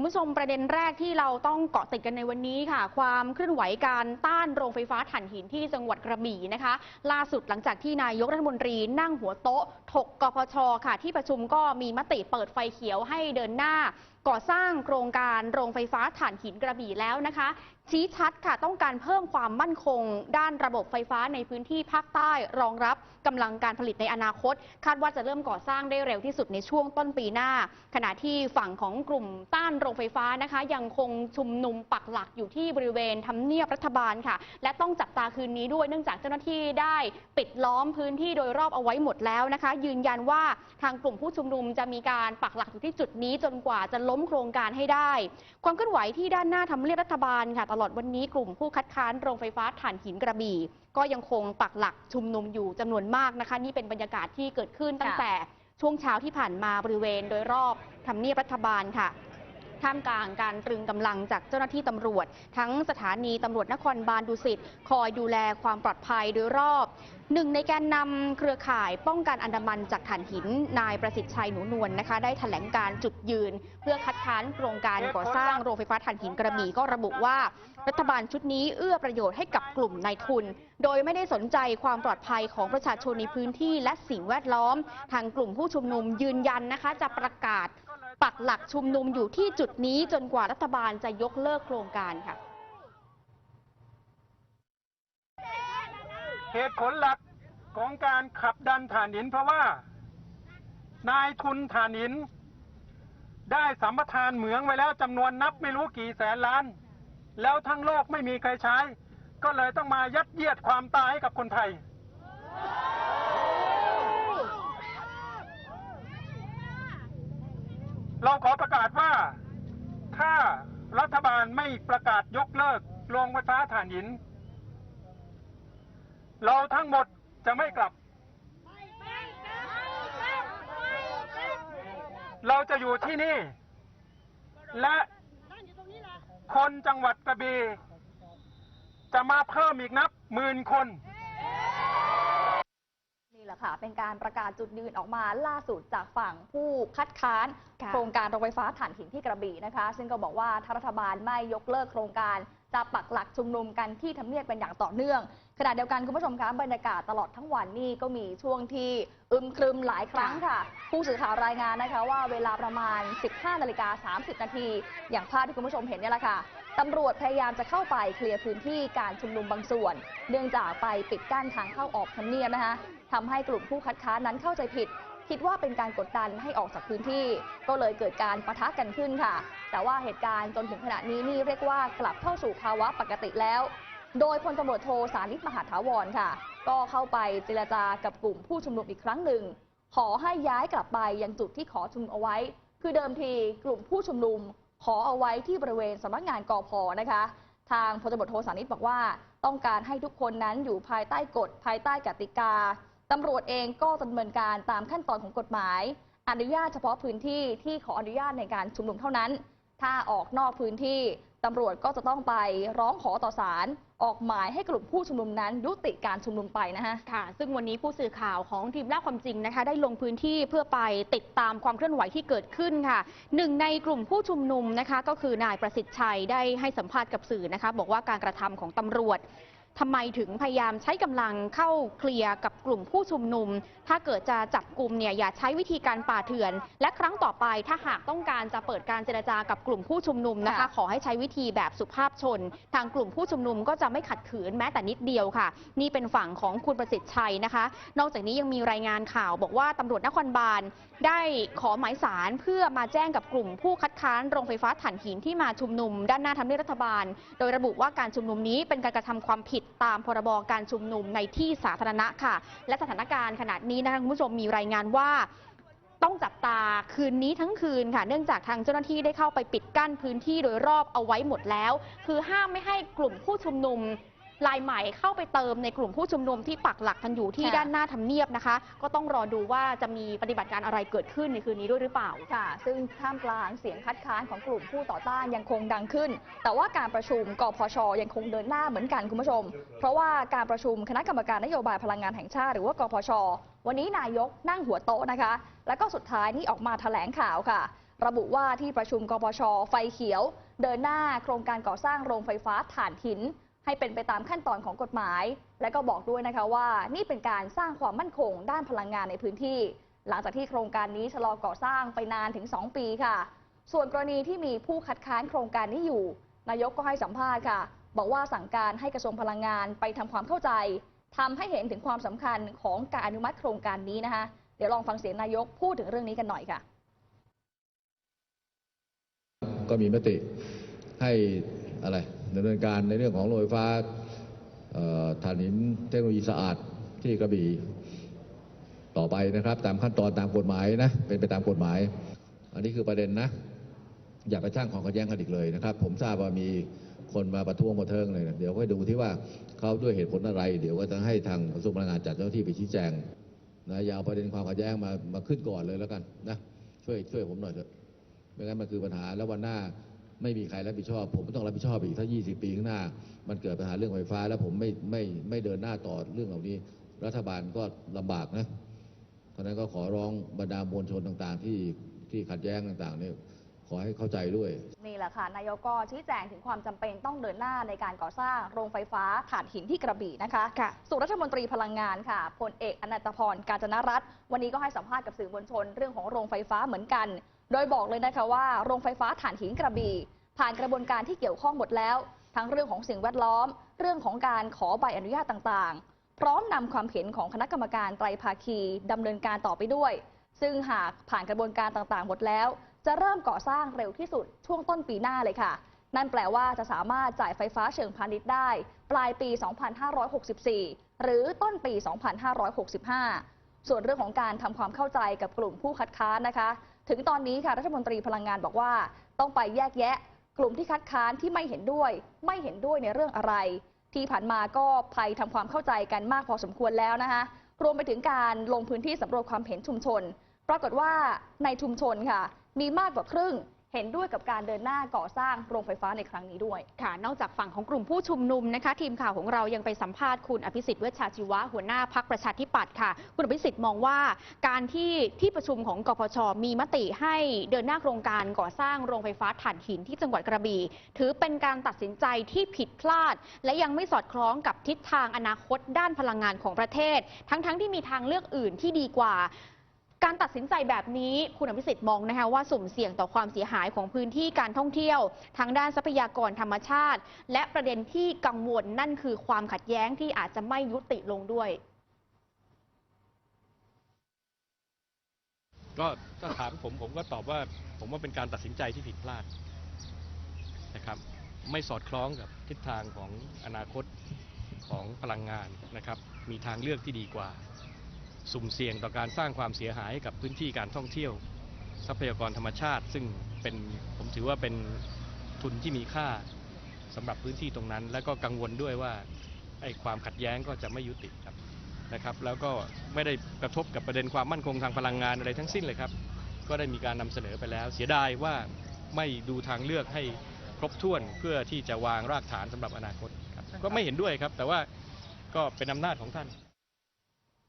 คุณผู้ชมประเด็นแรกที่เราต้องเกาะติดกันในวันนี้ค่ะ ความเคลื่อนไหวการต้านโรงไฟฟ้าถ่านหินที่จังหวัดกระบี่นะคะ ล่าสุดหลังจากที่นายกรัฐมนตรีนั่งหัวโต๊ะถกกพชค่ะ ที่ประชุมก็มีมติเปิดไฟเขียวให้เดินหน้าก่อสร้างโครงการโรงไฟฟ้าถ่านหินกระบี่แล้วนะคะ ชี้ชัดค่ะต้องการเพิ่มความมั่นคง ด้านระบบไฟฟ้าในพื้นที่ภาคใต้รองรับกำลังการผลิตในอนาคต คาดว่าจะเริ่มก่อสร้างได้เร็วที่สุดในช่วงต้นปีหน้า ขณะที่ฝั่งของกลุ่มต้านโรงไฟฟ้านะคะ ยังคงชุมนุมปักหลักอยู่ที่บริเวณทำเนียบรัฐบาลค่ะ และต้องจับตาคืนนี้ด้วยเนื่องจากเจ้าหน้าที่ได้ปิดล้อมพื้นที่โดยรอบเอาไว้หมดแล้วนะคะ ยืนยันว่าทางกลุ่มผู้ชุมนุมจะมีการปักหลักอยู่ที่จุดนี้จนกว่าจะล้มโครงการให้ได้ ความเคลื่อนไหวที่ด้านหน้าทำเนียบรัฐบาลค่ะ ตลอดวันนี้กลุ่มผู้คัดค้านโรงไฟฟ้าถ่านหินกระบี่ ก็ยังคงปักหลักชุมนุมอยู่จำนวนมากนะคะ นี่เป็นบรรยากาศที่เกิดขึ้นตั้งแต่ช่วงเช้าที่ผ่านมาบริเวณโดยรอบทำเนียบรัฐบาลค่ะ ท่ามกลางการตรึงกำลังจากเจ้าหน้าที่ตำรวจ ทั้งสถานีตำรวจนครบาลดุสิตคอยดูแลความปลอดภัยโดยรอบหนึ่งในแกนนำเครือข่ายป้องกันอันดามันจากถ่านหิน นายประสิทธิ์ชัยหนูนวลนะคะ ได้แถลงการจุดยืน เพื่อคัดค้านโครงการก่อสร้างโรงไฟฟ้าถ่านหินกระบี่ก็ระบุว่า รัฐบาลชุดนี้เอื้อประโยชน์ให้กับกลุ่มนายทุน โดยไม่ได้สนใจความปลอดภัยของประชาชนในพื้นที่และสิ่งแวดล้อม ทางกลุ่มผู้ชุมนุมยืนยันนะคะ จะประกาศ ปักหลักชุมนุมอยู่ที่จุดนี้จนกว่ารัฐบาลจะยกเลิกโครงการค่ะ เหตุผลหลักของการขับดันถ่านหินเพราะว่า นายทุนถ่านหิน ได้สัมปทานเหมืองไว้แล้วจำนวนนับไม่รู้กี่แสนล้าน แล้วทั้งโลกไม่มีใครใช้ ก็เลยต้องมายัดเยียดความตายให้กับคนไทย เราขอประกาศว่า ถ้า การไม่ประกาศยกเลิกโรงไฟฟ้าถ่านหิน เราทั้งหมดจะไม่กลับ เราจะอยู่ที่นี่ และคนจังหวัดกระบี่จะมาเพิ่มอีกนับหมื่นคน ค่ะ เป็นการประกาศจุดยืนออกมาล่าสุดจากฝั่งผู้คัดค้าน ค่ะโครงการโรงไฟฟ้าถ่านหินที่กระบี่นะคะ ซึ่งก็บอกว่าถ้ารัฐบาลไม่ยกเลิกโครงการ จะปักหลักชุมนุมกันที่ทำเนียบเป็นอย่างต่อเนื่องขณะเดียวกันคุณผู้ชมคะบรรยากาศตลอดทั้งวันนี่ก็มีช่วงที่อึมครึมหลายครั้งค่ะ ผู้สื่อข่าวรายงานนะคะว่าเวลาประมาณ 15นาฬิกา30 นาทีอย่างภาพที่คุณผู้ชมเห็นเนี่ยแหละค่ะตำรวจพยายามจะเข้าไปเคลียร์พื้นที่การชุมนุมบางส่วน เนื่องจากไปปิดกั้นทางเข้าออกทำเนียบนะคะทำให้กลุ่มผู้คัดค้านนั้นเข้าใจผิด คิดว่าเป็นการกดดันให้ออกจากพื้นที่ ก็เลยเกิดการปะทะกันขึ้นค่ะ แต่ว่าเหตุการณ์จนถึงขณะนี้นี่เรียกว่ากลับเข้าสู่ภาวะปกติแล้ว โดยพลตำรวจโทสานิตมหาถาวรค่ะ ก็เข้าไปเจรจากับกลุ่มผู้ชุมนุมอีกครั้งหนึ่ง ขอให้ย้ายกลับไปยังจุดที่ขอชุมนุมเอาไว้ คือเดิมทีกลุ่มผู้ชุมนุม ขอเอาไว้ที่บริเวณสำนักงานกอพนะคะ ทางพลตบทโทสานิตบอกว่า ต้องการให้ทุกคนนั้นอยู่ภายใต้กฎ ภายใต้กติกาตำรวจเองก็ดำเนินการตามขั้นตอนของกฎหมาย อนุญาตเฉพาะพื้นที่ที่ขออนุญาตในการชุมนุมเท่านั้น ถ้าออกนอกพื้นที่ตำรวจก็จะต้องไปร้องขอต่อศาล ออกหมายให้กลุ่มผู้ชุมนุมนั้นยุติการชุมนุมไปนะฮะ ค่ะ ซึ่งวันนี้ผู้สื่อข่าวของทีมล่าความจริงนะคะ ได้ลงพื้นที่เพื่อไปติดตามความเคลื่อนไหวที่เกิดขึ้นค่ะหนึ่งในกลุ่มผู้ชุมนุมนะคะ ก็คือนายประสิทธิ์ชัยได้ให้สัมภาษณ์กับสื่อนะคะ บอกว่าการกระทำของตำรวจ ทำไมถึงพยายามใช้กำลังเข้าเคลียร์กับกลุ่มผู้ชุมนุม ถ้าเกิดจะจับกลุ่มเนี่ยอย่าใช้วิธีการป่าเถื่อน และครั้งต่อไปถ้าหากต้องการจะเปิดการเจรจากับกลุ่มผู้ชุมนุมนะคะค่ะขอให้ใช้วิธีแบบสุภาพชน ทางกลุ่มผู้ชุมนุมก็จะไม่ขัดขืนแม้แต่นิดเดียวค่ะ นี่เป็นฝั่งของคุณประสิทธิ์ชัยนะคะ นอกจากนี้ยังมีรายงานข่าวบอกว่าตำรวจนครบาลได้ขอหมายสารเพื่อมาแจ้งกับกลุ่มผู้คัดค้านโรงไฟฟ้าถ่านหินที่มาชุมนุม ด้านหน้าทำเนียบรัฐบาล โดยระบุว่าการชุมนุมนี้เป็นการกระทำความผิดตามพรบการชุมนุมในที่สาธารณะค่ะ และสถานการณ์ขณะนี้นะคะคุณผู้ชมมีรายงานว่าต้องจับตาคืนนี้ทั้งคืนค่ะ เนื่องจากทางเจ้าหน้าที่ได้เข้าไปปิดกั้นพื้นที่โดยรอบเอาไว้หมดแล้ว คือห้ามไม่ให้กลุ่มผู้ชุมนุม ลายใหม่เข้าไปเติมในกลุ่มผู้ชุมนุมที่ปักหลักกันอยู่ที่ค่ะด้านหน้าทำเนียบนะคะ ก็ต้องรอดูว่าจะมีปฏิบัติการอะไรเกิดขึ้นในคืนนี้ด้วยหรือเปล่าค่ะ ซึ่งท่ามกลางเสียงคัดค้านของกลุ่มผู้ต่อต้านยังคงดังขึ้น แต่ว่าการประชุมกพชยังคงเดินหน้าเหมือนกันคุณผู้ชม เพราะว่าการประชุมคณะกรรมการนโยบายพลังงานแห่งชาติหรือว่ากพช วันนี้นายกนั่งหัวโต๊ะนะคะ แล้วก็สุดท้ายนี่ออกมาแถลงข่าวค่ะ ระบุว่าที่ประชุมกปชไฟเขียว เดินหน้าโครงการก่อสร้างโรงไฟฟ้าถ่านหิน ให้เป็นไปตามขั้นตอนของกฎหมาย และก็บอกด้วยนะคะว่า นี่เป็นการสร้างความมั่นคงด้านพลังงานในพื้นที่ หลังจากที่โครงการนี้ชะลอก่อสร้างไปนานถึง 2 ปีค่ะ ส่วนกรณีที่มีผู้คัดค้านโครงการนี้อยู่ นายกก็ให้สัมภาษณ์ค่ะ บอกว่าสั่งการให้กระทรวงพลังงานไปทำความเข้าใจทำให้เห็นถึงความสำคัญของการอนุมัติโครงการนี้นะคะเดี๋ยวลองฟังเสียงนายกพูดถึงเรื่องนี้กันหน่อยค่ะ ก็มีมติให้ อะไรดำเนินการในเรื่องของโรงไฟฟ้าเอ่อถ่านหินเทคโนโลยีสะอาดที่กระบี่ต่อไปนะครับ ตามขั้นตอนตามกฎหมายนะเป็นไปตามกฎหมาย อันนี้คือประเด็นนะ อย่าไปสร้างความขัดแย้งกันอีกเลยนะครับ ผมทราบว่ามีคนมาประท้วงประเทิงเลยนะเดี๋ยวก็ดูที่ว่าเขาด้วยเหตุผลอะไร เดี๋ยวก็จะให้ทางกระทรวงพลังงานจัดเจ้าหน้าที่ไปชี้แจงนะอย่าเอาประเด็นความขัดแย้งมามาขึ้นก่อนเลยแล้วกันนะช่วยช่วยผมหน่อยเถอะไม่งั้นมันคือปัญหาแล้ววันหน้า ไม่มีใครรับผิดชอบ ผมต้องรับผิดชอบอีกถ้า 20 ปีข้างหน้า มันเกิดปัญหาเรื่องไฟฟ้า แล้วผมไม่ไม่ไม่เดินหน้าต่อเรื่องเหล่านี้ รัฐบาลก็ลำบากนะเพราะฉะนั้นก็ขอร้องบรรดามวลชนต่างๆ ที่ที่ขัดแย้งต่างๆเนี่ยขอให้เข้าใจด้วย นี่แหละค่ะ นายกก็ชี้แจงถึงความจำเป็นต้องเดินหน้าในการก่อสร้างโรงไฟฟ้าถ่านหินที่กระบี่นะคะค่ะส่วนรัฐมนตรีพลังงานค่ะพลเอกอนันตพรกาญจนรัตน์วันนี้ก็ให้สัมภาษณ์กับสื่อมวลชนเรื่องของโรงไฟฟ้าเหมือนกัน โดยบอกเลยนะคะว่าโรงไฟฟ้าถ่านหินกระบี่ผ่านกระบวนการที่เกี่ยวข้องหมดแล้ว ทั้งเรื่องของสิ่งแวดล้อม เรื่องของการขอใบอนุญาตต่างๆ พร้อมนำความเห็นของคณะกรรมการไตรภาคีดำเนินการต่อไปด้วย ซึ่งหากผ่านกระบวนการต่างๆ หมดแล้ว จะเริ่มก่อสร้างเร็วที่สุดช่วงต้นปีหน้าเลยค่ะ นั่นแปลว่าจะสามารถจ่ายไฟฟ้าเชิงพาณิชย์ได้ ปลายปี 2564 หรือต้นปี 2565 ส่วนเรื่องของการทำความเข้าใจกับกลุ่มผู้คัดค้านนะคะ ถึงตอนนี้ค่ะรัฐมนตรีพลังงานบอกว่า ต้องไปแยกแยะ กลุ่มที่คัดค้านที่ไม่เห็นด้วย ไม่เห็นด้วยในเรื่องอะไร ที่ผ่านมาก็ภัยทำความเข้าใจกันมากพอสมควรแล้วนะคะรวมไปถึงการลงพื้นที่สำรวจความเห็นชุมชน ปรากฏว่าในชุมชนค่ะ มีมากกว่าครึ่ง เห็นด้วยกับการเดินหน้าก่อสร้างโรงไฟฟ้าในครั้งนี้ด้วย ค่ะ นอกจากฝั่งของกลุ่มผู้ชุมนุมนะคะ ทีมข่าวของเรายังไปสัมภาษณ์คุณอภิสิทธิ์เวชชาชีวะหัวหน้าพักประชาธิปัตย์ค่ะ คุณอภิสิทธิ์มองว่า การที่ที่ประชุมของกพชมีมติให้เดินหน้าโครงการก่อสร้างโรงไฟฟ้าถ่านหินที่จังหวัดกระบี่ถือเป็นการตัดสินใจที่ผิดพลาด และยังไม่สอดคล้องกับทิศทางอนาคตด้านพลังงานของประเทศ ทั้งๆทที่มีทางเลือกอื่นที่ดีกว่า การตัดสินใจแบบนี้คุณอภิสิทธิ์มองนะคะว่าสุ่มเสี่ยงต่อความเสียหายของพื้นที่การท่องเที่ยว ทางด้านทรัพยากรธรรมชาติ และประเด็นที่กังวลนั่นคือความขัดแย้งที่อาจจะไม่ยุติลงด้วย ก็ถ้าถามผมผมก็ตอบว่า ผมว่าเป็นการตัดสินใจที่ผิดพลาดนะครับ ไม่สอดคล้องกับทิศทางของอนาคตของพลังงานนะครับ มีทางเลือกที่ดีกว่า สุ่มเสี่ยงต่อการสร้างความเสียหายกับพื้นที่การท่องเที่ยว ทรัพยากรธรรมชาติ ซึ่งเป็นผมถือว่าเป็นทุนที่มีค่าสำหรับพื้นที่ตรงนั้น แล้วก็กังวลด้วยว่าไอ้ความขัดแย้งก็จะไม่ยุติครับนะครับ แล้วก็ไม่ได้กระทบกับประเด็นความมั่นคงทางพลังงานอะไรทั้งสิ้นเลยครับ ก็ได้มีการนำเสนอไปแล้ว เสียดายว่าไม่ดูทางเลือกให้ครบถ้วนเพื่อที่จะวางรากฐานสำหรับอนาคตครับก็ไม่เห็นด้วยครับ แต่ว่าก็เป็นอำนาจของท่าน